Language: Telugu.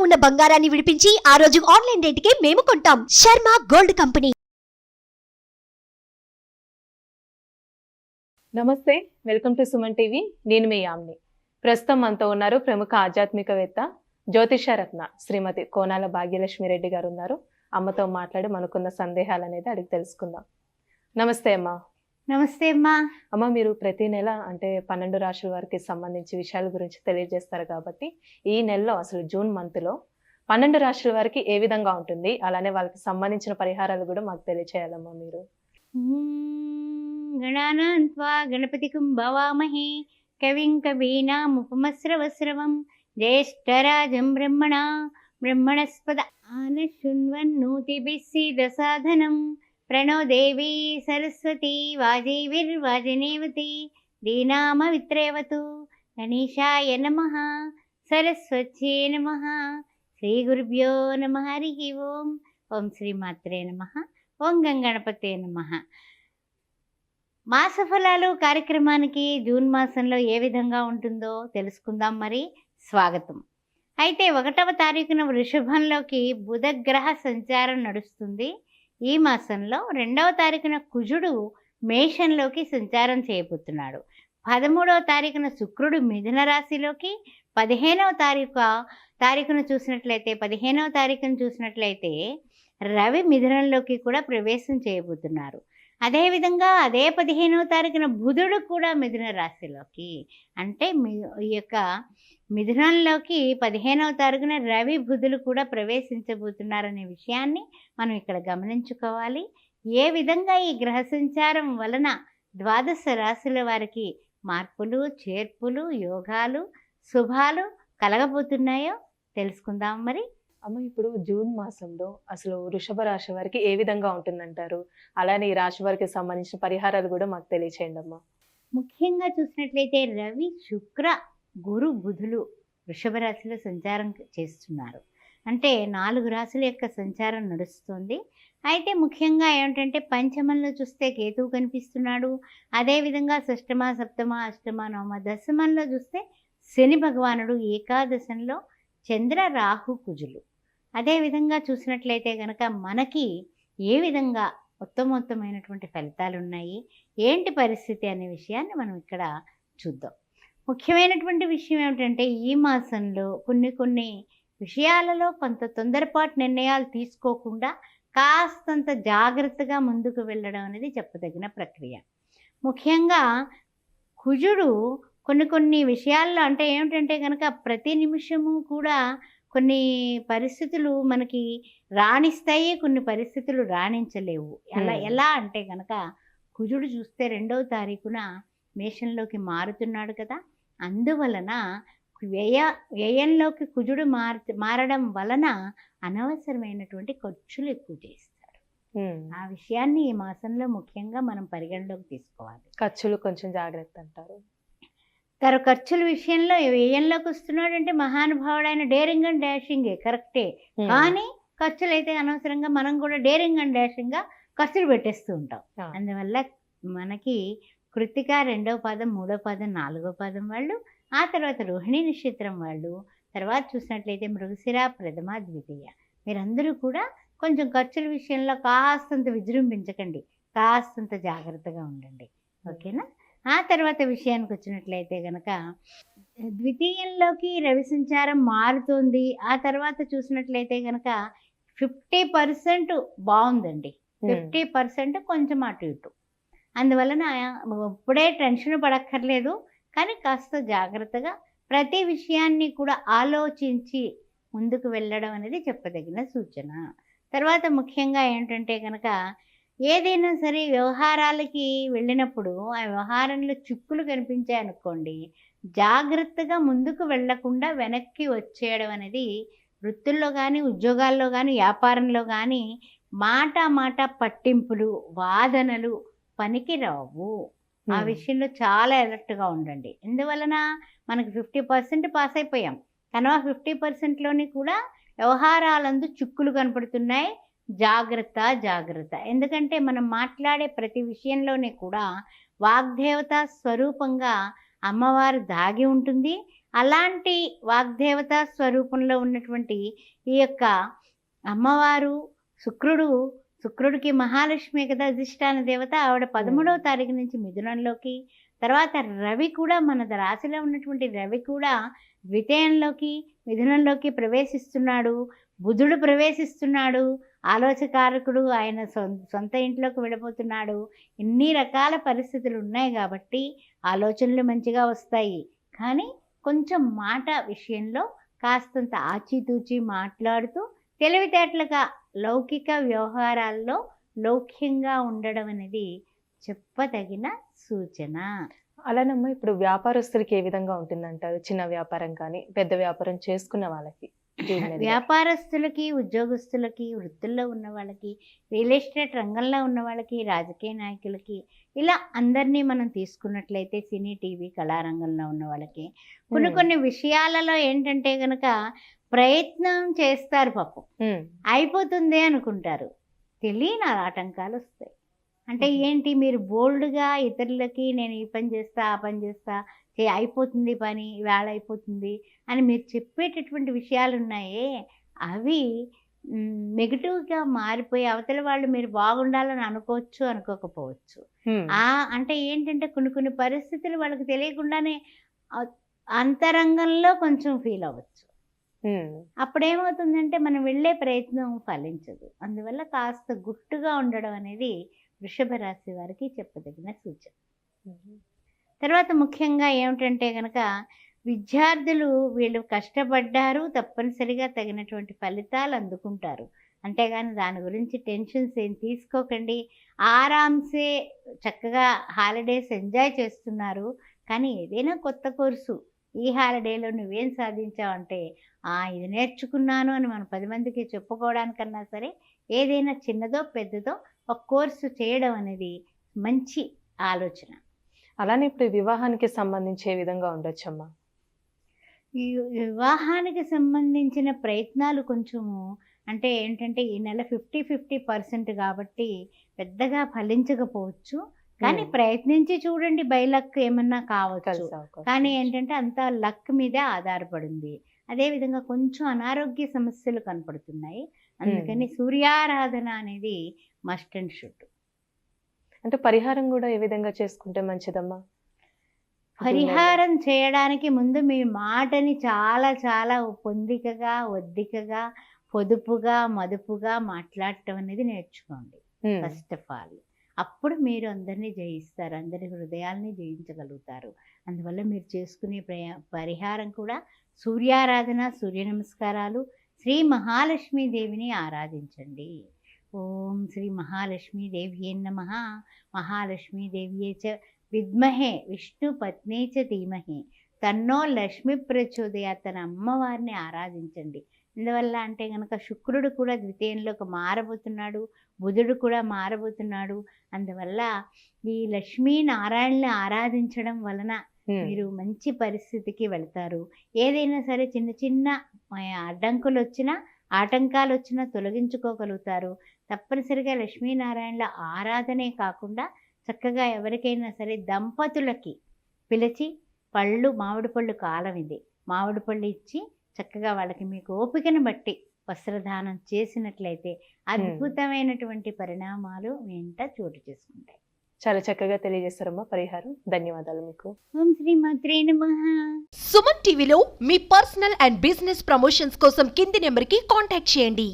ఉన్న బంగారాన్ని విడిపించి ఆ రోజు ఆన్లైన్ రేటుకే మేము కొంటాం. Sharma gold company. నమస్తే వెల్కమ్ టు సుమన్ టీవీ. నేను మీ యామ్ని. ప్రస్తుతం మనతో ఉన్నారు ప్రముఖ ఆధ్యాత్మికవేత్త జ్యోతిషరత్న శ్రీమతి కోనాల భాగ్యలక్ష్మి రెడ్డి గారు ఉన్నారు. అమ్మతో మాట్లాడి మనకున్న సందేహాలు అనేది అడిగి తెలుసుకుందాం. నమస్తే అమ్మా. నమస్తే అమ్మా. అమ్మ మీరు ప్రతి నెల అంటే పన్నెండు రాశుల వారికి సంబంధించి విషయాల గురించి తెలియజేస్తారు కాబట్టి ఈ నెలలో అసలు జూన్ మంత్లో పన్నెండు రాశుల వారికి ఏ విధంగా ఉంటుంది? అలానే వాళ్ళకి సంబంధించిన పరిహారాలు కూడా మాకు తెలియచేయాలమ్మా మీరు. గణపతి గణపతికం భవామహే. కవిం కవీనాం ఉపమస్రవస్రవం జ్యేష్ఠరాజం బ్రహ్మణ. బ్రహ్మణస్పద ఆన శృణ్వన్నోతిభిస్సీద సాధనం ప్రణోదేవీ సరస్వతీ దీనామ దీనామవిత్రేవతు గణేషాయ నమ సరస్వత్యే నమ శ్రీ గురుభ్యో నమ హరి ఓం ఓం శ్రీమాత్రే నమ ఓం గంగణపతే నమ. మాస ఫలాలు కార్యక్రమానికి జూన్ మాసంలో ఏ విధంగా ఉంటుందో తెలుసుకుందాం మరి. స్వాగతం. అయితే ఒకటవ తారీఖున వృషభంలోకి బుధగ్రహ సంచారం నడుస్తుంది. ఈ మాసంలో రెండవ తారీఖున కుజుడు మేషంలోకి సంచారం చేయబోతున్నాడు. పదమూడవ తారీఖున శుక్రుడు మిథున రాశిలోకి పదిహేనవ తారీఖు తారీఖున చూసినట్లయితే పదిహేనవ తారీఖును చూసినట్లయితే రవి మిథునంలోకి కూడా ప్రవేశం చేయబోతున్నారు. అదేవిధంగా అదే పదిహేనవ తారీఖున బుధుడు కూడా మిథున రాశిలోకి అంటే మీ ఈ యొక్క మిథునంలోకి పదిహేనవ తారీఖున రవి బుధులు కూడా ప్రవేశించబోతున్నారనే విషయాన్ని మనం ఇక్కడ గమనించుకోవాలి. ఏ విధంగా ఈ గ్రహ సంచారం వలన ద్వాదశ రాశుల వారికి మార్పులు చేర్పులు యోగాలు శుభాలు కలగబోతున్నాయో తెలుసుకుందాం మరి. అమ్మ ఇప్పుడు జూన్ మాసంలో అసలు వృషభ రాశి వారికి ఏ విధంగా ఉంటుందంటారు? అలానే ఈ రాశి వారికి సంబంధించిన పరిహారాలు కూడా మాకు తెలియచేయండి అమ్మ. ముఖ్యంగా చూసినట్లయితే రవి శుక్ర గురు బుధులు వృషభ రాశిలో సంచారం చేస్తున్నారు. అంటే నాలుగు రాశుల యొక్క సంచారం నడుస్తుంది. అయితే ముఖ్యంగా ఏమిటంటే పంచమంలో చూస్తే కేతువు కనిపిస్తున్నాడు. అదేవిధంగా షష్టమ సప్తమ అష్టమ నవమ దశమంలో చూస్తే శని భగవానుడు ఏకాదశంలో చంద్ర రాహు కుజులు. అదేవిధంగా చూసినట్లయితే కనుక మనకి ఏ విధంగా ఉత్తమోత్తమైనటువంటి ఫలితాలు ఉన్నాయి ఏంటి పరిస్థితి అనే విషయాన్ని మనం ఇక్కడ చూద్దాం. ముఖ్యమైనటువంటి విషయం ఏమిటంటే ఈ మాసంలో కొన్ని కొన్ని విషయాలలో కొంత తొందరపాటు నిర్ణయాలు తీసుకోకుండా కాస్తంత జాగ్రత్తగా ముందుకు వెళ్ళడం అనేది చెప్పదగిన ప్రక్రియ. ముఖ్యంగా కుజుడు కొన్ని కొన్ని విషయాల్లో అంటే ఏమిటంటే కనుక ప్రతి నిమిషము కూడా కొన్ని పరిస్థితులు మనకి రాణిస్తాయి కొన్ని పరిస్థితులు రాణించలేవు. ఎలా. ఎలా అంటే కనుక కుజుడు చూస్తే రెండవ తారీఖున మేషంలోకి మారుతున్నాడు కదా! అందువలన వ్యయ వ్యయంలోకి కుజుడు మార్ మారడం వలన అనవసరమైనటువంటి ఖర్చులు ఎక్కువ చేస్తాడు ఉమ్. ఆ విషయాన్ని ఈ మాసంలో ముఖ్యంగా మనం పరిగణలోకి తీసుకోవాలి. ఖర్చులు కొంచెం జాగ్రత్త అంటారు తన ఖర్చుల విషయంలో వ్యయంలోకి వస్తున్నాడంటే మహానుభావుడైన డేరింగ్ అండ్ డాషింగే కరెక్టే. కానీ ఖర్చులు అయితే అనవసరంగా మనం కూడా డేరింగ్ అండ్ డాషింగ్గా ఖర్చులు పెట్టేస్తూ ఉంటాం. అందువల్ల మనకి కృతిక రెండో పాదం మూడో పాదం నాలుగో పాదం వాళ్ళు ఆ తర్వాత రోహిణి నక్షత్రం వాళ్ళు తర్వాత చూసినట్లయితే మృగశిర ప్రథమ ద్వితీయ. మీరందరూ కూడా కొంచెం ఖర్చుల విషయంలో కాస్తంత విజృంభించకండి. కాస్తంత జాగ్రత్తగా ఉండండి. ఓకేనా? ఆ తర్వాత విషయానికి వచ్చినట్లయితే కనుక ద్వితీయంలోకి రవి సంచారం మారుతోంది. ఆ తర్వాత చూసినట్లయితే కనుక ఫిఫ్టీ పర్సెంట్ బాగుందండి. ఫిఫ్టీ పర్సెంట్ కొంచెం అటు ఇటు. అందువలన ఇప్పుడే టెన్షన్ పడక్కర్లేదు. కానీ కాస్త జాగ్రత్తగా ప్రతి విషయాన్ని కూడా ఆలోచించి ముందుకు వెళ్ళడం అనేది చెప్పదగిన సూచన. తర్వాత ముఖ్యంగా ఏంటంటే కనుక ఏదైనా సరే వ్యవహారాలకి వెళ్ళినప్పుడు ఆ వ్యవహారంలో చిక్కులు కనిపించాయనుకోండి జాగ్రత్తగా ముందుకు వెళ్ళకుండా వెనక్కి వచ్చేయడం అనేది వృత్తుల్లో కానీ ఉద్యోగాల్లో కానీ వ్యాపారంలో కానీ మాట మాట పట్టింపులు వాదనలు పనికి రావు ఆ. విషయంలో చాలా అలర్ట్గా ఉండండి. ఎందువలన మనకి ఫిఫ్టీ పర్సెంట్ పాస్ అయిపోయాం. కానీ ఆ ఫిఫ్టీ పర్సెంట్లోని కూడా వ్యవహారాలందు చిక్కులు కనపడుతున్నాయి. జాగ్రత్త జాగ్రత్త. ఎందుకంటే మనం మాట్లాడే ప్రతి విషయంలోనే కూడా వాగ్దేవత స్వరూపంగా అమ్మవారు దాగి ఉంటుంది. అలాంటి వాగ్దేవత స్వరూపంలో ఉన్నటువంటి ఈ యొక్క అమ్మవారు శుక్రుడు శుక్రుడికి మహాలక్ష్మి కదా అధిష్టాన దేవత ఆవిడ పదమూడవ తారీఖు నుంచి మిథునంలోకి తర్వాత రవి కూడా మన రాశిలో ఉన్నటువంటి రవి కూడా ద్వితీయంలోకి మిథునంలోకి ప్రవేశిస్తున్నాడు. బుధుడు ప్రవేశిస్తున్నాడు. ఆలోచకారకుడు ఆయన సొం- సొంత ఇంట్లోకి వెళ్ళిపోతున్నాడు ఇన్ని రకాల పరిస్థితులు ఉన్నాయి కాబట్టి ఆలోచనలు మంచిగా వస్తాయి. కానీ కొంచెం మాట విషయంలో కాస్తంత ఆచితూచి మాట్లాడుతూ తెలివితేటలుగా లౌకిక వ్యవహారాల్లో లౌక్యంగా ఉండడం అనేది చెప్పదగిన సూచన. అలానమ్మ ఇప్పుడు వ్యాపారస్తులకి ఏ విధంగా ఉంటుందంటారు? చిన్న వ్యాపారం కానీ పెద్ద వ్యాపారం చేసుకున్న వాళ్ళకి? వ్యాపారస్తులకి ఉద్యోగస్తులకి వృత్తుల్లో ఉన్న వాళ్ళకి రియల్ ఎస్టేట్ రంగంలో ఉన్న వాళ్ళకి రాజకీయ నాయకులకి ఇలా అందరినీ మనం తీసుకున్నట్లయితే సినీ టీవీ కళారంగంలో ఉన్న వాళ్ళకి కొన్ని. కొన్ని విషయాలలో ఏంటంటే కనుక ప్రయత్నం చేస్తారు పాపం. అయిపోతుంది అనుకుంటారు. తెలియని ఆటంకాలు వస్తాయి. అంటే. ఏంటి మీరు బోల్డ్గా ఇతరులకి నేను ఈ పని చేస్తా ఆ పని చేస్తా చే అయిపోతుంది పని వేళ అయిపోతుంది అని మీరు చెప్పేటటువంటి విషయాలు ఉన్నాయే అవి నెగిటివ్గా మారిపోయి అవతల వాళ్ళు మీరు బాగుండాలని అనుకోవచ్చు అనుకోకపోవచ్చు. ఆ అంటే ఏంటంటే కొన్ని కొన్ని పరిస్థితులు వాళ్ళకి తెలియకుండానే అంతరంగంలో కొంచెం ఫీల్ అవ్వచ్చు. అప్పుడేమవుతుందంటే మనం వెళ్ళే ప్రయత్నం ఫలించదు. అందువల్ల కాస్త గుట్టుగా ఉండడం అనేది వృషభ రాశి వారికి చెప్పదగిన సూచన. తర్వాత ముఖ్యంగా ఏమిటంటే కనుక విద్యార్థులు వీళ్ళు కష్టపడ్డారు తప్పనిసరిగా తగినటువంటి ఫలితాలు అందుకుంటారు. అంతేగాని దాని గురించి టెన్షన్స్ ఏం తీసుకోకండి. ఆరామ్సే చక్కగా హాలిడేస్ ఎంజాయ్ చేస్తున్నారు. కానీ ఏదైనా కొత్త కోర్సు ఈ హాలిడేలో నువ్వేం సాధించావంటే "ఆ, ఇది నేర్చుకున్నాను అని మనం పది మందికి చెప్పుకోవడానికన్నా సరే ఏదైనా చిన్నదో పెద్దదో ఒక కోర్సు చేయడం అనేది మంచి ఆలోచన. అలానే ఇప్పుడు వివాహానికి సంబంధించి విధంగా ఉండొచ్చమ్మా. ఈ వివాహానికి సంబంధించిన ప్రయత్నాలు కొంచెము అంటే ఏంటంటే ఈ నెల ఫిఫ్టీ ఫిఫ్టీ పర్సెంట్ కాబట్టి పెద్దగా ఫలించకపోవచ్చు. కానీ. ప్రయత్నించి చూడండి బై లక్ ఏమన్నా కావచ్చు. కానీ. ఏంటంటే అంత లక్ మీదే ఆధారపడింది. అదేవిధంగా కొంచెం అనారోగ్య సమస్యలు కనపడుతున్నాయి. అందుకని సూర్యారాధన అనేది మస్ట్ అండ్ షుడ్. అంటే పరిహారం కూడా ఏ విధంగా చేసుకుంటే మంచిదమ్మా? పరిహారం చేయడానికి ముందు మీ మాటని చాలా చాలా పొందికగా ఒద్దికగా పొదుపుగా మదుపుగా మాట్లాడటం అనేది నేర్చుకోండి. ఫస్ట్ ఆఫ్ ఆల్ అప్పుడు మీరు అందరినీ జయిస్తారు అందరి హృదయాల్ని జయించగలుగుతారు. అందువల్ల మీరు చేసుకునే ప్రయా పరిహారం కూడా సూర్యారాధన సూర్య నమస్కారాలు శ్రీ మహాలక్ష్మీ దేవిని ఆరాధించండి. ఓం శ్రీ మహాలక్ష్మీ దేవ్యే నమ మహాలక్ష్మీ దేవ్యే చ విద్మహే విష్ణు పత్నే చ ధీమహి తన్నో లక్ష్మి ప్రచోదయ తన అమ్మవారిని ఆరాధించండి. ఎందువల్ల అంటే కనుక శుక్రుడు కూడా ద్వితీయంలోకి మారబోతున్నాడు బుధుడు కూడా మారబోతున్నాడు. అందువల్ల ఈ లక్ష్మీనారాయణని ఆరాధించడం వలన మీరు మంచి పరిస్థితికి వెళ్తారు. ఏదైనా సరే చిన్న చిన్న అడ్డంకులు వచ్చినా ఆటంకాలు వచ్చినా తొలగించుకోగలుగుతారు. తప్పనిసరిగా లక్ష్మీనారాయణల ఆరాధనే కాకుండా చక్కగా ఎవరికైనా సరే దంపతులకి పిలిచి పళ్ళు మామిడి పళ్ళు కాలం ఇది. మామిడి పళ్ళు ఇచ్చి చక్కగా వాళ్ళకి మీకు ఓపికను బట్టి వస్త్రదానం చేసినట్లయితే అద్భుతమైనటువంటి పరిణామాలు ఇంట చోటు చేసుకుంటాయి. చాలా చక్కగా తెలియజేస్తారమ్మా పరిహారం. ధన్యవాదాలు మీకు. ఓం శ్రీ మాత్రే నమః. సుమన్ టీవీలో మీ పర్సనల్ అండ్ బిజినెస్ ప్రమోషన్స్ కోసం కింది నెంబర్కి కాంటాక్ట్ చేయండి.